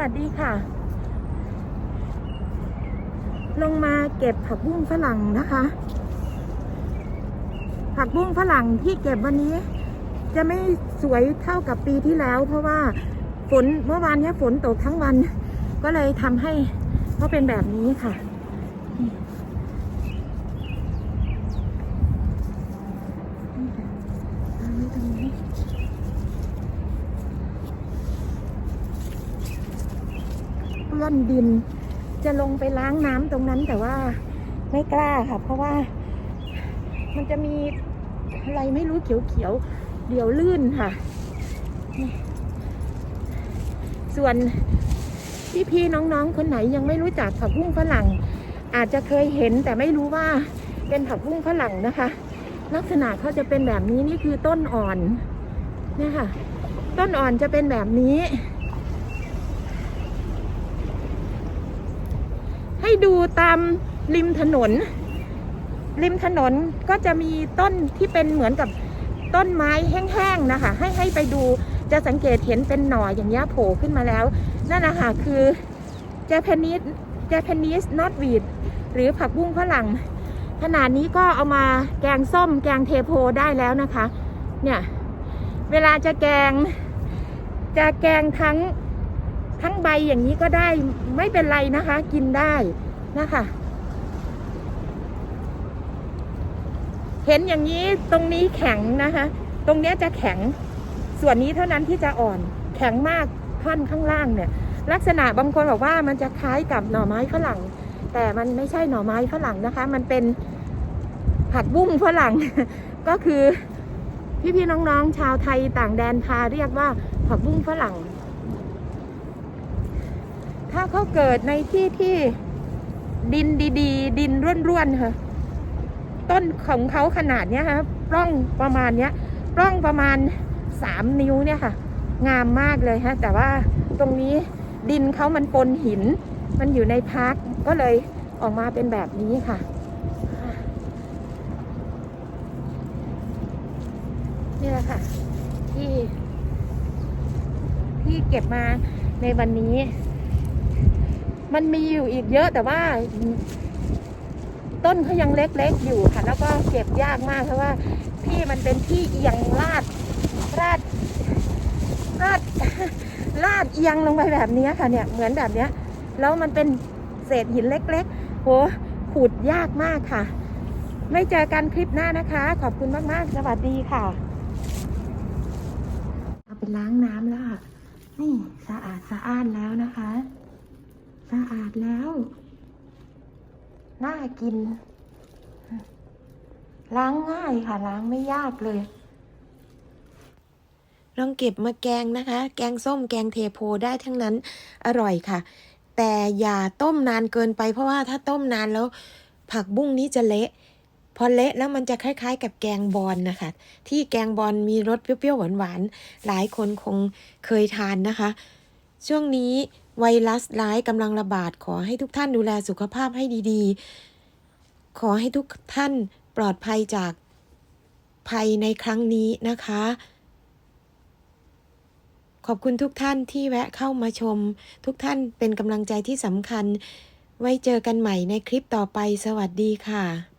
วัสดีค่ะ ลงมาเก็บผักบุ้งฝรั่งนะคะ ผักบุ้งฝรั่งที่เก็บวันนี้ จะไม่สวยเท่ากับปีที่แล้ว เพราะว่าฝนเมื่อวานเนี้ยฝนตกทั้งวัน ก็เลยทำให้เขาเป็นแบบนี้ค่ะ นี่ค่ะวางไว้ตรงนี้ เปื้ อนดิน จะลงไปล้างน้ำตรงนั้นแต่ว่าไม่กล้าค่ะ เพราะว่ามันจะมีอะไรไม่รู้เขียวๆ เดี๋ยวลื่นค่ะ ส่วนพี่ๆน้องๆ คนไหนยังไม่รู้จักผักบุ้งฝรั่ง อาจจะเคยเห็นแต่ไม่รู้ว่าเป็นผักบุ้งฝรั่งนะคะ ลักษณะเขาจะเป็นแบบนี้นี่คือต้นอ่อนเนี่ยค่ะ ต้นอ่อนจะเป็นแบบนี้ ให้ดูตามริมถนน ริมถนนก็จะมีต้นที่เป็นเหมือนกับต้นไม้แห้งๆนะคะ ให้ให้ไปดูจะสังเกตเห็นเป็นหน่ออย่างเงี้ยโผล่ขึ้นมาแล้ว นั่นนะคะคือ Japanese Japanese knotweed หรือผักบุ้งฝรั่งขนาดนี้ก็เอามาแกงส้มแกงเทโพได้แล้วนะคะ เนี่ย เวลาจะแกง จะแกงทั้ง ทั้งใบอย่างนี้ก็ได้ไม่เป็นไรนะคะ กินได้นะคะ เห็นอย่างนี้ตรงนี้แข็งนะคะ ตรงนี้จะแข็งส่วนนี้เท่านั้นที่จะอ่อน แข็งมากท่อนข้างล่างเนี่ย ลักษณะบางคนบอกว่ามันจะคล้ายกับหน่อไม้ฝรั่ง แต่มันไม่ใช่หน่อไม้ฝรั่งนะคะ มันเป็นผักบุ้งฝรั่ง ก็คือพี่ๆน้องๆชาวไทยต่างแดนพาเรียกว่าผักบุ้งฝรั่ง ถ้าเขาเกิดในที่ที่ดินดีๆ ดินร่วนๆค่ะ ต้นของเขาขนาดเนี้ยค่ะปล้องประมาณเนี้ยปล้องประมาณสามนิ้วเนี่ยค่ะ งามมากเลยฮะ แต่ว่าตรงนี้ดินเขามันปนหิน มันอยู่ในพาร์คก็เลยออกมาเป็นแบบนี้ค่ะนี่แหละค่ะ ที่ที่เก็บมาในวันนี้ มันมีอยู่อีกเยอะแต่ว่า ต้นเขายังเล็กๆอยู่ค่ะ แล้วก็เก็บยากมากเพราะว่าที่มันเป็นที่เอียงลาดลาดลาดลาดเอียงลงไปแบบนี้ค่ะเนี่ย เหมือนแบบเนี้ย แล้วมันเป็นเศษหินเล็กๆโหขูดยากมากค่ะ ไม่เจอกันคลิปหน้านะคะ ขอบคุณมากๆ สวัสดีค่ะ เอาไปล้างน้ำแล้วค่ะ นี่สะอาดสะอ้านแล้วนะคะ สะอาดแล้ว น่ากิน ล้างง่ายค่ะ ล้างไม่ยากเลย ลองเก็บมาแกงนะคะ แกงส้มแกงเทโพได้ทั้งนั้นอร่อยค่ะ แต่อย่าต้มนานเกินไปเพราะว่าถ้าต้มนานแล้ว ผักบุ้งนี้จะเละพอเละแล้วมันจะคล้าย ๆ กับแกงบอลนะคะ ที่แกงบอลมีรสเปรี้ยวๆหวานๆหลายคนคงเคยทานนะคะ ช่วงนี้ไวรัสร้ายกำลังระบาด ขอให้ทุกท่านดูแลสุขภาพให้ดีๆ ขอให้ทุกท่านปลอดภัยจากภัยในครั้งนี้นะคะ ขอบคุณทุกท่านที่แวะเข้ามาชม ทุกท่านเป็นกำลังใจที่สำคัญ ไว้เจอกันใหม่ในคลิปต่อไป สวัสดีค่ะ